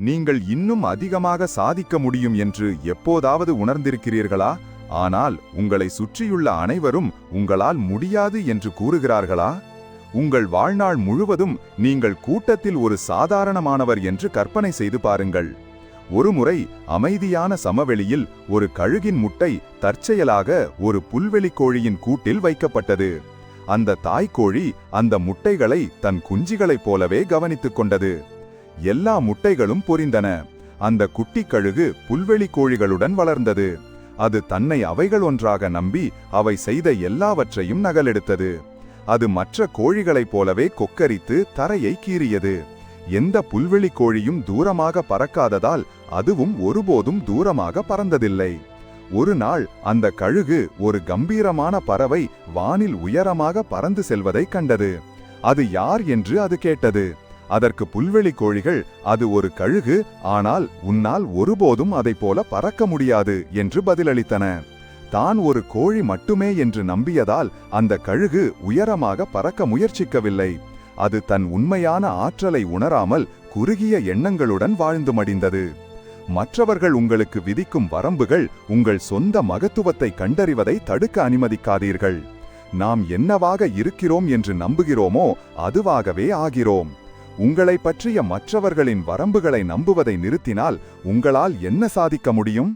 நீங்கள் இன்னும் அதிகமாக சாதிக்க முடியும் என்று எப்போதாவது உணர்ந்திருக்கிறீர்களா? ஆனால் உங்களை சுற்றியுள்ள அனைவரும் உங்களால் முடியாது என்று கூறுகிறார்களா? உங்கள் வாழ்நாள் முழுவதும் நீங்கள் கூட்டத்தில் ஒரு சாதாரணமானவர் என்று கற்பனை செய்து பாருங்கள். ஒருமுறை அமைதியான சமவெளியில் ஒரு கழுகின் முட்டை தற்செயலாக ஒரு புல்வெளிக் கோழியின் கூட்டில் வைக்கப்பட்டது. அந்த தாய்க்கோழி அந்த முட்டைகளை தன் குஞ்சிகளைப் போலவே கவனித்துக் கொண்டது. எல்லா முட்டைகளும் பொரிந்தன. அந்த குட்டிக் கழுகு புல்வெளி கோழிகளுடன் வளர்ந்தது. அது தன்னை அவைகள் ஒன்றாக நம்பி அவை செய்த எல்லாவற்றையும் நகலெடுத்தது. அது மற்ற கோழிகளைப் போலவே கொக்கரித்து தரையை கீறியது. எந்த புல்வெளிக் கோழியும் தூரமாக பறக்காததால் அதுவும் ஒருபோதும் தூரமாக பறந்ததில்லை. ஒரு நாள் அந்த கழுகு ஒரு கம்பீரமான பறவை வானில் உயரமாக பறந்து செல்வதைக் கண்டது. அது யார் என்று அது கேட்டது. அதற்கு புல்வெளி கோழிகள் அது ஒரு கழுகு ஆனால் உன்னால் ஒருபோதும் அதைப் போல பறக்க முடியாது என்று பதிலளித்தன. தான் ஒரு கோழி மட்டுமே என்று நம்பியதால் அந்த கழுகு உயரமாக பறக்க முயற்சிக்கவில்லை. அது தன் உண்மையான ஆற்றலை உணராமல் குறுகிய எண்ணங்களுடன் வாழ்ந்து மடிந்தது. மற்றவர்கள் உங்களுக்கு விதிக்கும் வரம்புகள் உங்கள் சொந்த மகத்துவத்தை கண்டறிவதை தடுக்க அனுமதிக்காதீர்கள். நாம் என்னவாக இருக்கிறோம் என்று நம்புகிறோமோ அதுவாகவே ஆகிறோம். உங்களை பற்றிய மற்றவர்களின் வரம்புகளை நம்புவதை நிறுத்தினால் உங்களால் என்ன சாதிக்க முடியும்?